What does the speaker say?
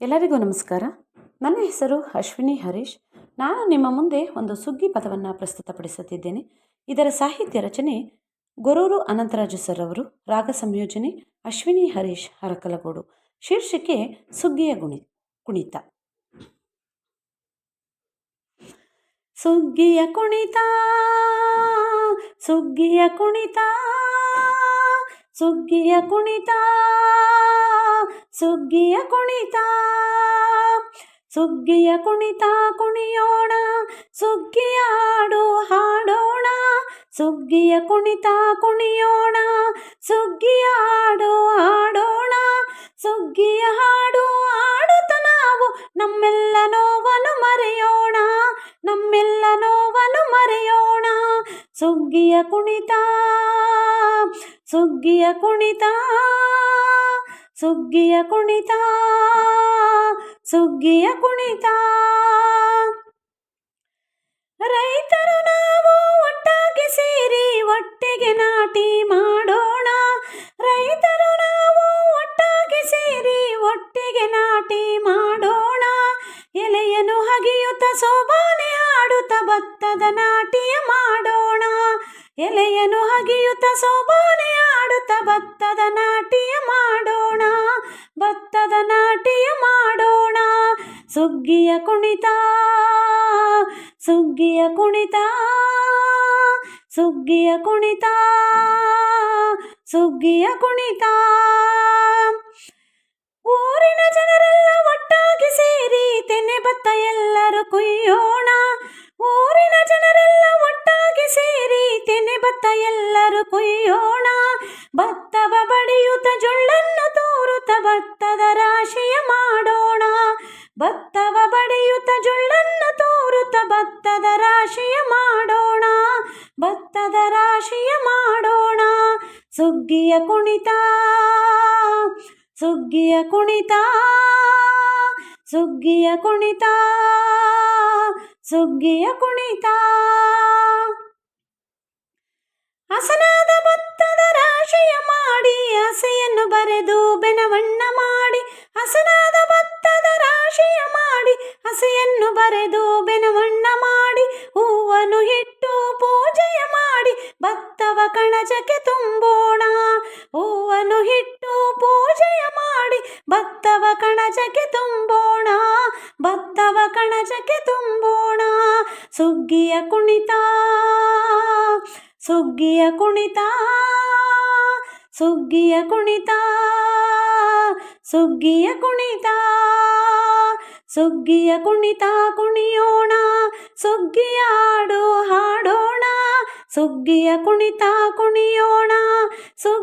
ಎಲ್ಲರಿಗೂ ನಮಸ್ಕಾರ. ನನ್ನ ಹೆಸರು ಅಶ್ವಿನಿ ಹರೀಶ್. ನಾನು ನಿಮ್ಮ ಮುಂದೆ ಒಂದು ಸುಗ್ಗಿ ಪದವನ್ನು ಪ್ರಸ್ತುತಪಡಿಸುತ್ತಿದ್ದೇನೆ. ಇದರ ಸಾಹಿತ್ಯ ರಚನೆ ಗೊರೂರು ಅನಂತರಾಜು ಸರ್ ಅವರು, ರಾಗ ಸಂಯೋಜನೆ ಅಶ್ವಿನಿ ಹರೀಶ್ ಹರಕಲಗೋಡು. ಶೀರ್ಷಿಕೆ ಸುಗ್ಗಿಯ ಗುಣಿ, ಕುಣಿತ. ಸುಗ್ಗಿಯ ಕುಣಿತ ಸುಗ್ಗಿಯ ಕುಣಿತ ಸುಗ್ಗಿಯ ಕುಣಿತ. ಸುಗ್ಗಿಯ ಕುಣಿತ ಸುಗ್ಗಿಯ ಕುಣಿತ ಕುಣಿಯೋಣ, ಸುಗ್ಗಿಯ ಹಾಡು ಹಾಡೋಣ, ಸುಗ್ಗಿಯ ಕುಣಿತ ಕುಣಿಯೋಣ, ಸುಗ್ಗಿಯ ಹಾಡು ಹಾಡೋಣ, ಸುಗ್ಗಿಯ ಹಾಡು ಹಾಡುತ್ತ ನಾವು ನಮ್ಮೆಲ್ಲ ನೋವನ್ನು ಮರೆಯೋಣ, ನಮ್ಮೆಲ್ಲ ನೋವನ್ನು ಮರೆಯೋಣ, ಸುಗ್ಗಿಯ ಕುಣಿತ ಸುಗ್ಗಿಯ ಕುಣಿತ. ಸುಗ್ಗಿಯ ಕುಣಿತ ಸುಗ್ಗಿಯ ಕುಣಿತ. ರೈತರು ನಾವು ಒಟ್ಟಾಗಿ ಸೇರಿ ಒಟ್ಟಿಗೆ ನಾಟಿ ಮಾಡೋಣ. ರೈತರು ನಾವು ಒಟ್ಟಾಗಿ ಸೇರಿ ಒಟ್ಟಿಗೆ ನಾಟಿ ಮಾಡೋಣ. ಎಲೆಯನ್ನು ಹಗಿಯುತ್ತ ಸೋಬಾನೆ ಹಾಡುತ್ತ ಭತ್ತದ ನಾಟಿಯ ಮಾಡೋಣ. ಎಲೆಯನ್ನು ಹಗಿಯುತ್ತ ಸೋಬಾನೆ ಹಾಡುತ್ತ ಭತ್ತದ ನಾಟಿಯ ಮಾಡೋಣ ಭತ್ತದ ನಾಟಿಯ ಮಾಡೋಣ. ಸುಗ್ಗಿಯ ಕುಣಿತ ಸುಗ್ಗಿಯ ಕುಣಿತ ಸುಗ್ಗಿಯ ಕುಣಿತ ಸುಗ್ಗಿಯ ಕುಣಿತ. ಊರಿನ ಜನರೆಲ್ಲ ಒಟ್ಟಾಗಿ ಸೇರಿ, ತೆನೆ ಭತ್ತ ಎಲ್ಲರೂ ಕುಯ್ಯೋಣ. ಊರಿನ ಜನರೆಲ್ಲ ಭತ್ತ ಎಲ್ಲರೂ ಕುಯ್ಯೋಣ. ಭತ್ತವ ಬಡಿಯುತ್ತ ಜೊಳ್ಳನ್ನು ತೋರುತ್ತ ಭತ್ತದ ರಾಶಿಯ ಮಾಡೋಣ. ಭತ್ತವ ಬಡಿಯುತ್ತ ಜೊಳ್ಳನ್ನು ತೋರುತ್ತ ಭತ್ತದ ರಾಶಿಯ ಮಾಡೋಣ. ಭತ್ತದ ರಾಶಿಯ ಮಾಡೋಣ. ಸುಗ್ಗಿಯ ಕುಣಿತ ಸುಗ್ಗಿಯ ಕುಣಿತ ಸುಗ್ಗಿಯ ಕುಣಿತ ಸುಗ್ಗಿಯ ಕುಣಿತ. ಇಟ್ಟು ಪೂಜೆಯ ಮಾಡಿ ಭಕ್ತವ ಕಣಜಕ್ಕೆ ತುಂಬೋಣ. ಹೂವನ್ನು ಇಟ್ಟು ಪೂಜೆಯ ಮಾಡಿ ಭಕ್ತವ ಕಣಜಕ್ಕೆ ತುಂಬೋಣ. ಭಕ್ತವ ಕಣಜಕ್ಕೆ ತುಂಬೋಣ. ಸುಗ್ಗಿಯ ಕುಣಿತ ಸುಗ್ಗಿಯ ಕುಣಿತ ಸುಗ್ಗಿಯ ಕುಣಿತ ಸುಗ್ಗಿಯ ಕುಣಿತ ಸುಗ್ಗಿಯ ಕುಣಿತ ಕುಣಿಯೋಣ. ಸುಗ್ಗಿಯ ಹಾಡು ಹಾಡೋಣ ಸುಗ್ಗಿಯ ಕುಣಿತ ಕುಣಿಯೋಣ ಸುಗ್ಗಿಯ